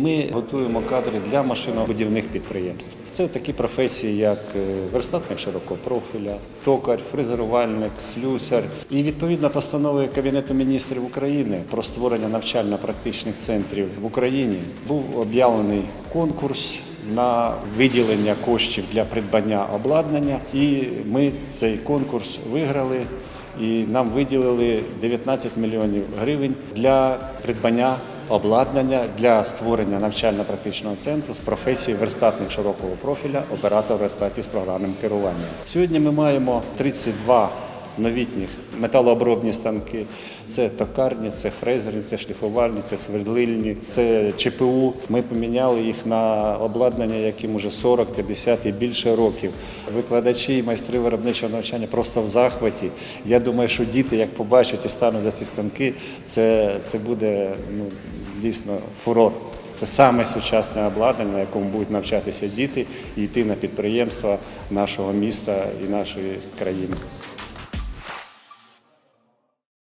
Ми готуємо кадри для машинобудівних підприємств. Це такі професії, як е, верстатник широкого профіля, токар, фрезерувальник, слюсар. І відповідно постановою Кабінету міністрів України про створення навчально-практичних центрів в Україні був об'явлений конкурс на виділення коштів для придбання обладнання. І ми цей конкурс виграли. І нам виділили 19 мільйонів гривень для придбання обладнання для створення навчально-практичного центру з професії верстатник широкого профіля, оператор верстатів з програмним керуванням. Сьогодні ми маємо 32 новітніх металообробні станки. Це токарні, це фрезери, це шліфувальні, це свердлильні, це ЧПУ. Ми поміняли їх на обладнання, яким уже 40, 50 і більше років. Викладачі і майстри виробничого навчання просто в захваті. Я думаю, що діти, як побачать і стануть за ці станки, це, це буде ну, дійсно фурор. Це саме сучасне обладнання, на якому будуть навчатися діти і йти на підприємства нашого міста і нашої країни.